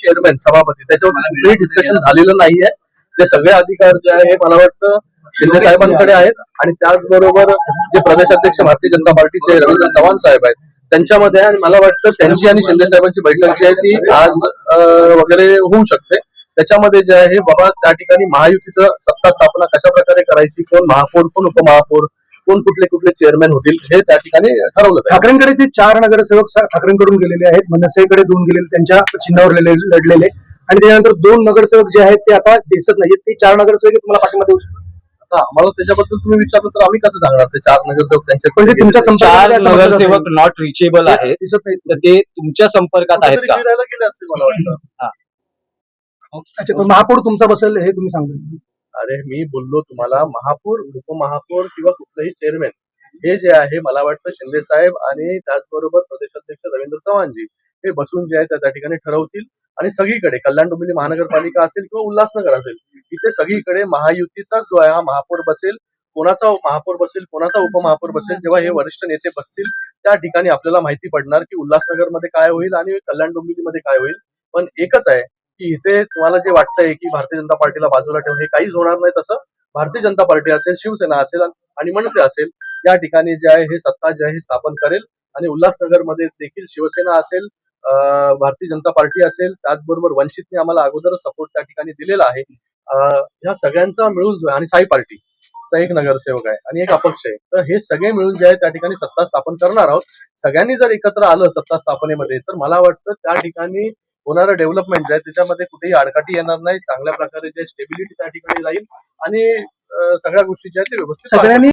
Chairman सभापती त्याच्यावर कुठेही डिस्कशन झालेलं नाहीये. ते सगळे अधिकार जे आहे मला वाटतं शिंदे साहेबांकडे आहेत. आणि त्याचबरोबर जे प्रदेशाध्यक्ष भारतीय जनता पार्टीचे रवींद्र चव्हाण साहेब आहेत त्यांच्यामध्ये आणि मला वाटतं त्यांची आणि शिंदे साहेबांची बैठक जी आहे ती आज वगैरे होऊ शकते. त्याच्यामध्ये जे आहे बाबा त्या ठिकाणी महायुतीचं सत्ता स्थापना कशा प्रकारे करायची कोण महापौर कोण उपमहापौर कोण कुठले कुठले चेअरमॅन होतील हे त्या ठिकाणी ठरवलं. ठाकरेंकडे जे चार नगरसेवक ठाकरेंकडून गेलेले आहेत. मनसेकडे दोन गेलेले त्यांच्या चिन्हावर लढले- लढलेले आणि त्याच्यानंतर दोन नगरसेवक जे आहेत ते आता दिसत नाहीत ते चार नगरसेवक तुम्हाला पाठिंबा देऊ शकतात? आता आम्हाला त्याच्याबद्दल तुम्ही विचारलं तर आम्ही कसं सांगणार? ते चार नगरसेवक त्यांच्या पण तुमच्या चार नगरसेवक. नॉट रिचेबल आहेत. दिसत नाहीत. तर ते तुमच्या संपर्कात आहेत का? फिरायला गेले असतील मला वाटतं. अच्छा पण महापौर तुमचा बसेल हे तुम्ही सांगता. अरे मी बोललो तुम्हाला महापौर उपमहापौर किंवा कुठलंही चेअरमॅन हे जे आहे मला वाटतं शिंदे साहेब आणि त्याचबरोबर प्रदेशाध्यक्ष रवींद्र चव्हाणजी हे बसून जे आहे त्या ठिकाणी ठरवतील. आणि सगळीकडे कल्याण डोंबिवली महानगरपालिका असेल किंवा उल्हासनगर असेल इथे सगळीकडे महायुतीचा जो आहे हा महापौर बसेल. कोणाचा महापौर बसेल कोणाचा उपमहापौर बसेल जेव्हा हे वरिष्ठ नेते बसतील त्या ठिकाणी आपल्याला माहिती पडणार की उल्हासनगरमध्ये काय होईल आणि कल्याण डोंबिवलीमध्ये काय होईल. पण एकच आहे की इथे तुम्हाला जे वाटतंय की भारतीय जनता पार्टीला बाजूला ठेवून हे काहीच होणार नाही तसं भारतीय जनता पार्टी असेल शिवसेना असेल आणि मनसे असेल या ठिकाणी जे आहे हे सत्ता जे आहे हे स्थापन करेल. आणि उल्हासनगरमध्ये देखील शिवसेना असेल अं, भारतीय जनता पार्टी असेल त्याचबरोबर वंचितने आम्हाला अगोदर सपोर्ट त्या ठिकाणी दिलेला आहे. ह्या सगळ्यांचा मिळून जो आहे आणि साई पार्टी चा एक नगरसेवक आहे आणि एक अपक्ष आहे. तर हे सगळे मिळून जे आहे त्या ठिकाणी सत्ता स्थापन करणार आहोत. सगळ्यांनी जर एकत्र आलं सत्ता स्थापनेमध्ये तर मला वाटतं त्या ठिकाणी होणारं डेव्हलपमेंट जे आहे त्याच्यामध्ये कुठेही आडकाठी येणार नाही. चांगल्या प्रकारे जे स्टेबिलिटी त्या ठिकाणी राहील आणि सगळ्या गोष्टी ज्या आहेत ते व्यवस्थित सगळ्यांनी